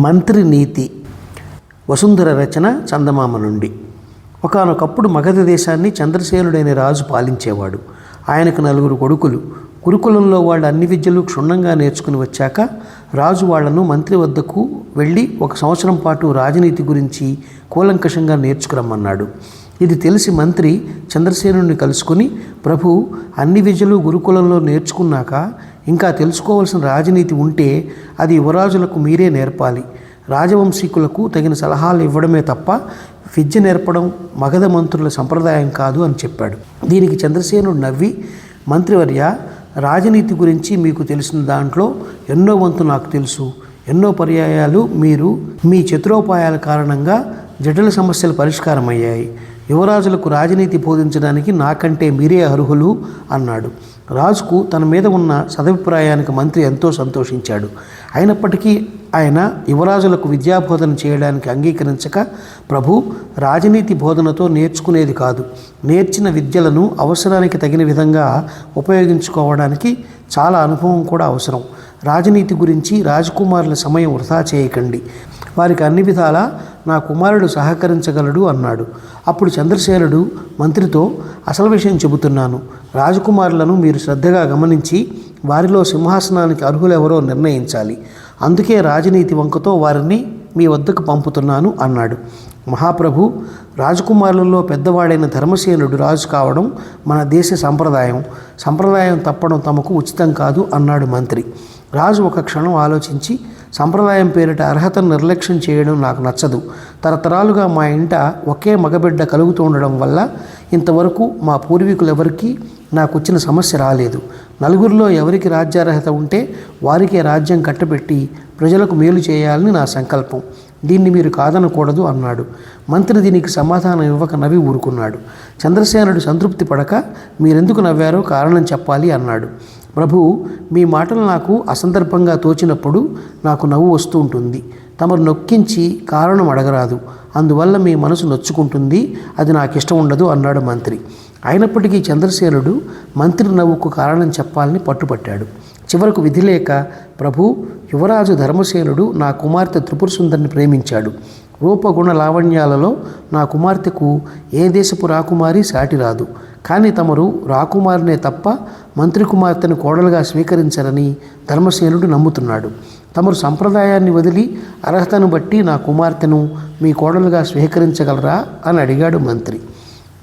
మంత్రి నీతి వసుంధర రచన చందమామ నుండి. ఒకానొకప్పుడు మగధ దేశాన్ని చంద్రసేనుడైన రాజు పాలించేవాడు. ఆయనకు నలుగురు కొడుకులు. గురుకులంలో వాళ్ళు అన్ని విద్యలు క్షుణ్ణంగా నేర్చుకుని వచ్చాక రాజు వాళ్ళను మంత్రి వద్దకు వెళ్ళి ఒక సంవత్సరం పాటు రాజనీతి గురించి కూలంకషంగా నేర్చుకురమ్మన్నాడు. ఇది తెలిసి మంత్రి చంద్రసేనుని కలుసుకుని ప్రభు అన్ని విద్యలు గురుకులంలో నేర్చుకున్నాక ఇంకా తెలుసుకోవాల్సిన రాజనీతి ఉంటే అది యువరాజులకు మీరే నేర్పాలి. రాజవంశీకులకు తగిన సలహాలు ఇవ్వడమే తప్ప విద్య నేర్పడం మగధ మంత్రుల సంప్రదాయం కాదు అని చెప్పాడు. దీనికి చంద్రసేనుడు నవ్వి మంత్రివర్య రాజనీతి గురించి మీకు తెలిసిన దాంట్లో ఎన్నో వంతు నాకు తెలుసు. ఎన్నో పర్యాయాలు మీరు మీ చతురోపాయాల కారణంగా జటిల సమస్యలు పరిష్కారమయ్యాయి. యువరాజులకు రాజనీతి బోధించడానికి నాకంటే మీరే అర్హులు అన్నాడు. రాజుకు తన మీద ఉన్న సదభిప్రాయానికి మంత్రి ఎంతో సంతోషించాడు. అయినప్పటికీ ఆయన యువరాజులకు విద్యాబోధన చేయడానికి అంగీకరించక ప్రభు రాజనీతి బోధనతో నేర్చుకునేది కాదు. నేర్చిన విద్యలను అవసరానికి తగిన విధంగా ఉపయోగించుకోవడానికి చాలా అనుభవం కూడా అవసరం. రాజనీతి గురించి రాజకుమారుల సమయం వృధా చేయకండి. వారికి అన్ని విధాలా నా కుమారుడు సహకరించగలడు అన్నాడు. అప్పుడు చంద్రశేఖరుడు మంత్రితో అసలు విషయం చెబుతున్నాను. రాజకుమారులను మీరు శ్రద్ధగా గమనించి వారిలో సింహాసనానికి అర్హులెవరో నిర్ణయించాలి. అందుకే రాజనీతి వంకతో వారిని మీ వద్దకు పంపుతున్నాను అన్నాడు. మహాప్రభు రాజకుమారులలో పెద్దవాడైన ధర్మసేనుడు రాజు కావడం మన దేశ సంప్రదాయం. సంప్రదాయం తప్పడం తమకు ఉచితం కాదు అన్నాడు మంత్రి. రాజు ఒక క్షణం ఆలోచించి సంప్రదాయం పేరిట అర్హతను నిర్లక్ష్యం చేయడం నాకు నచ్చదు. తరతరాలుగా మా ఇంట ఒకే మగబిడ్డ కలుగుతూ ఉండడం వల్ల ఇంతవరకు మా పూర్వీకులు ఎవరికీ నాకు వచ్చిన సమస్య రాలేదు. నలుగురిలో ఎవరికి రాజ్యార్హత ఉంటే వారికే రాజ్యం కట్టబెట్టి ప్రజలకు మేలు చేయాలని నా సంకల్పం. దీన్ని మీరు కాదనకూడదు అన్నాడు. మంత్రి దీనికి సమాధానం ఇవ్వక నవ్వి ఊరుకున్నాడు. చంద్రసేనుడు సంతృప్తి పడక మీరెందుకు నవ్వారో కారణం చెప్పాలి అన్నాడు. ప్రభు మీ మాటలు నాకు అసందర్భంగా తోచినప్పుడు నాకు నవ్వు వస్తూ ఉంటుంది. తమరు నొక్కించి కారణం అడగరాదు. అందువల్ల మీ మనసు నొచ్చుకుంటుంది. అది నాకు ఇష్టం ఉండదు అన్నాడు మంత్రి. అయినప్పటికీ చంద్రసేనుడు మంత్రి నవ్వుకు కారణం చెప్పాలని పట్టుపట్టాడు. చివరకు విధి లేక ప్రభు యువరాజు ధర్మసేనుడు నా కుమార్తె త్రిపుర సుందరిని ప్రేమించాడు. రూపగుణ లావణ్యాలలో నా కుమార్తెకు ఏ దేశపు రాకుమారి సాటి రాదు. కానీ తమరు రాకుమారినే తప్ప మంత్రి కుమార్తెను కోడలుగా స్వీకరించరని ధర్మసేనుడు నమ్ముతున్నాడు. తమరు సంప్రదాయాన్ని వదిలి అర్హతను బట్టి నా కుమార్తెను మీ కోడలుగా స్వీకరించగలరా అని అడిగాడు మంత్రి.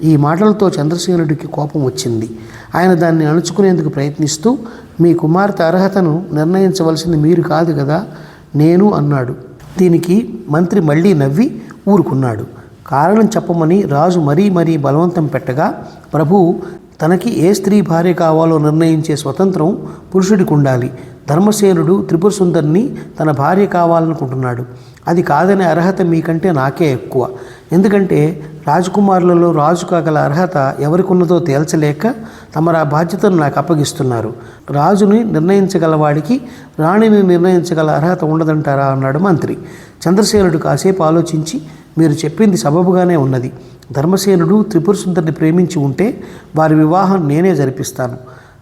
ఈ మాటలతో చంద్రసేనుడికి కోపం వచ్చింది. ఆయన దాన్ని అణుచుకునేందుకు ప్రయత్నిస్తూ మీ కుమార్తె అర్హతను నిర్ణయించవలసింది మీరు కాదు కదా నేను అన్నాడు. దీనికి మంత్రి మళ్ళీ నవ్వి ఊరుకున్నాడు. కారణం చెప్పమని రాజు మరీ మరీ బలవంతం పెట్టగా ప్రభు తనకి ఏ స్త్రీ భార్య కావాలో నిర్ణయించే స్వతంత్రం పురుషుడికి ఉండాలి ధర్మసేనుడు త్రిపుర సుందరిని తన భార్య కావాలనుకుంటున్నాడు. అది కాదనే అర్హత మీకంటే నాకే ఎక్కువ. ఎందుకంటే రాజకుమారులలో రాజు కాగల అర్హత ఎవరికి ఉన్నదో తేల్చలేక తమరు ఆ బాధ్యతను నాకు అప్పగిస్తున్నారు. రాజుని నిర్ణయించగలవాడికి రాణిని నిర్ణయించగల అర్హత ఉండదంటారా? అన్నాడు మంత్రి. చంద్రసేనుడు కాసేపు ఆలోచించి మీరు చెప్పింది సబబుగానే ఉన్నది. ధర్మసేనుడు త్రిపుర సుందరిని ప్రేమించి ఉంటే వారి వివాహం నేనే జరిపిస్తాను.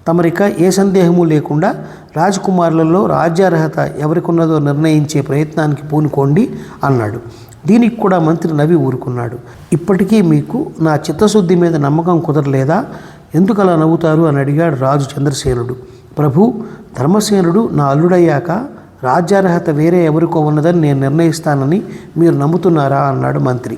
తమరిక ఏ సందేహము లేకుండా రాజకుమారులలో రాజ్యార్హత ఎవరికున్నదో నిర్ణయించే ప్రయత్నానికి పూనుకోండి అన్నాడు. దీనికి కూడా మంత్రి నవి ఊరుకున్నాడు. ఇప్పటికీ మీకు నా చిత్తశుద్ధి మీద నమ్మకం కుదరలేదా? ఎందుకు అలా నవ్వుతారు అని అడిగాడు రాజు చంద్రసేనుడు ప్రభు ధర్మసేనుడు నా అల్లుడయ్యాక రాజ్యార్హత వేరే ఎవరికో ఉన్నదని నేను నిర్ణయిస్తానని మీరు నమ్ముతున్నారా? అన్నాడు మంత్రి.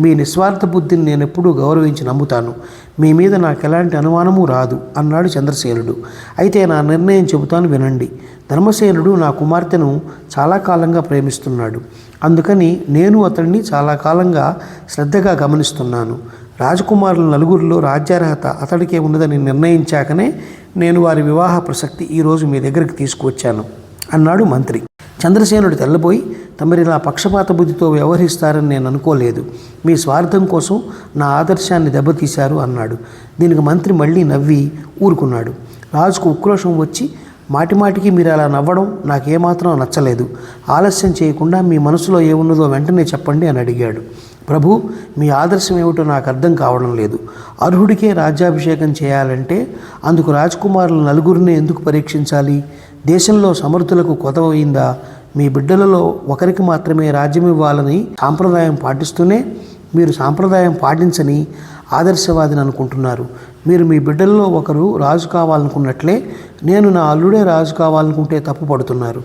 మీ నిస్వార్థ బుద్ధిని నేను ఎప్పుడూ గౌరవించి నమ్ముతాను. మీ మీద నాకు ఎలాంటి అనుమానము రాదు అన్నాడు చంద్రసేనుడు అయితే నా నిర్ణయం చెబుతాను వినండి. ధర్మసేనుడు నా కుమార్తెను చాలా కాలంగా ప్రేమిస్తున్నాడు. అందుకని నేను అతడిని చాలా కాలంగా శ్రద్ధగా గమనిస్తున్నాను. రాజకుమారుల నలుగురిలో రాజ్యార్హత అతడికే ఉన్నదని నిర్ణయించాకనే నేను వారి వివాహ ప్రసక్తి ఈరోజు మీ దగ్గరికి తీసుకువచ్చాను అన్నాడు మంత్రి. చంద్రసేనుడు తెల్లబోయి తమరిలా పక్షపాత బుద్ధితో వ్యవహరిస్తారని నేను అనుకోలేదు. మీ స్వార్థం కోసం నా ఆదర్శాన్ని దెబ్బతీశారు అన్నాడు. దీనికి మంత్రి మళ్ళీ నవ్వి ఊరుకున్నాడు. రాజుకు ఉక్రోషం వచ్చి మాటిమాటికి మీరు అలా నవ్వడం నాకేమాత్రం నచ్చలేదు. ఆలస్యం చేయకుండా మీ మనసులో ఏమున్నదో వెంటనే చెప్పండి అని అడిగాడు. ప్రభు మీ ఆదర్శం ఏమిటో నాకు అర్థం కావడం లేదు. అర్హుడికే రాజ్యాభిషేకం చేయాలంటే అందుకు రాజకుమారుల నలుగురిని ఎందుకు పరీక్షించాలి? దేశంలో సమర్థులకు కొదవయిందా మీ బిడ్డలలో ఒకరికి మాత్రమే రాజ్యం ఇవ్వాలని సాంప్రదాయం పాటిస్తూనే మీరు సాంప్రదాయం పాటించని ఆదర్శవాదిని అనుకుంటున్నారు. మీరు మీ బిడ్డల్లో ఒకరు రాజు కావాలనుకున్నట్లే నేను నా అల్లుడే రాజు కావాలనుకుంటే తప్పు పడుతున్నారు.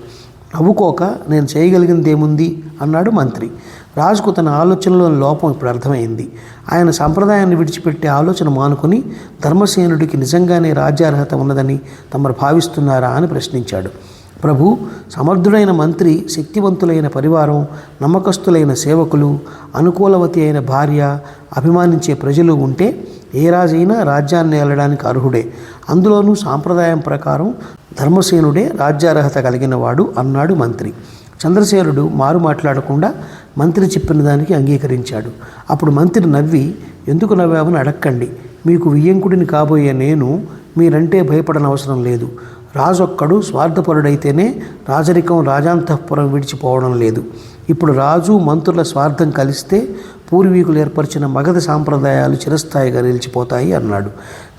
నవ్వుకోక నేను చేయగలిగింది ఏముంది అన్నాడు మంత్రి. రాజుకు తన ఆలోచనలోని లోపం ఇప్పుడు అర్థమైంది. ఆయన సంప్రదాయాన్ని విడిచిపెట్టే ఆలోచన మానుకుని ధర్మసేనుడికి నిజంగానే రాజ్యార్హత ఉన్నదని తమరు భావిస్తున్నారా అని ప్రశ్నించాడు. ప్రభు సమర్థుడైన మంత్రి శక్తివంతులైన పరివారం నమ్మకస్తులైన సేవకులు అనుకూలవతి అయిన భార్య అభిమానించే ప్రజలు ఉంటే ఏ రాజైనా రాజ్యాన్ని ఏలడానికి అర్హుడే. అందులోనూ సాంప్రదాయం ప్రకారం ధర్మసేనుడే రాజ్యార్హత కలిగిన వాడు అన్నాడు మంత్రి. చంద్రసేనుడు మారు మాట్లాడకుండా మంత్రి చెప్పిన దానికి అంగీకరించాడు. అప్పుడు మంత్రి నవ్వి ఎందుకు నవ్వామని అడక్కండి. మీకు వియ్యంకుడిని కాబోయే నేను మీరంటే భయపడనవసరం లేదు. రాజొక్కడు స్వార్థపరుడైతేనే రాజరికం రాజాంతఃపురం విడిచిపోవడం లేదు. ఇప్పుడు రాజు మంత్రుల స్వార్థం కలిస్తే పూర్వీకులు ఏర్పరిచిన మగధ సాంప్రదాయాలు చిరస్థాయిగా నిలిచిపోతాయి అన్నాడు.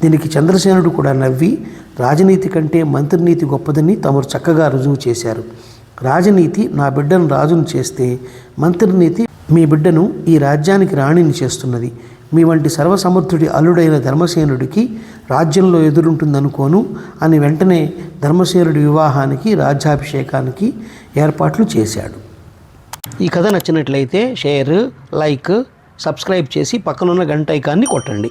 దీనికి చంద్రసేనుడు కూడా నవ్వి రాజనీతి కంటే మంత్రినీతి గొప్పదని తమరు చక్కగా రుజువు చేశారు. రాజనీతి నా బిడ్డను రాజును చేస్తే మంత్రినీతి మీ బిడ్డను ఈ రాజ్యానికి రాణిని చేస్తున్నది. మీ వంటి సర్వసమర్థుడి అల్లుడైన ధర్మసేనుడికి రాజ్యంలో ఎదురుంటుందనుకోను అని వెంటనే ధర్మసేనుడి వివాహానికి రాజ్యాభిషేకానికి ఏర్పాట్లు చేశాడు. ఈ కథ నచ్చినట్లయితే షేర్ లైక్ సబ్స్క్రైబ్ చేసి పక్కనున్న గంట ఐకాన్ని కొట్టండి.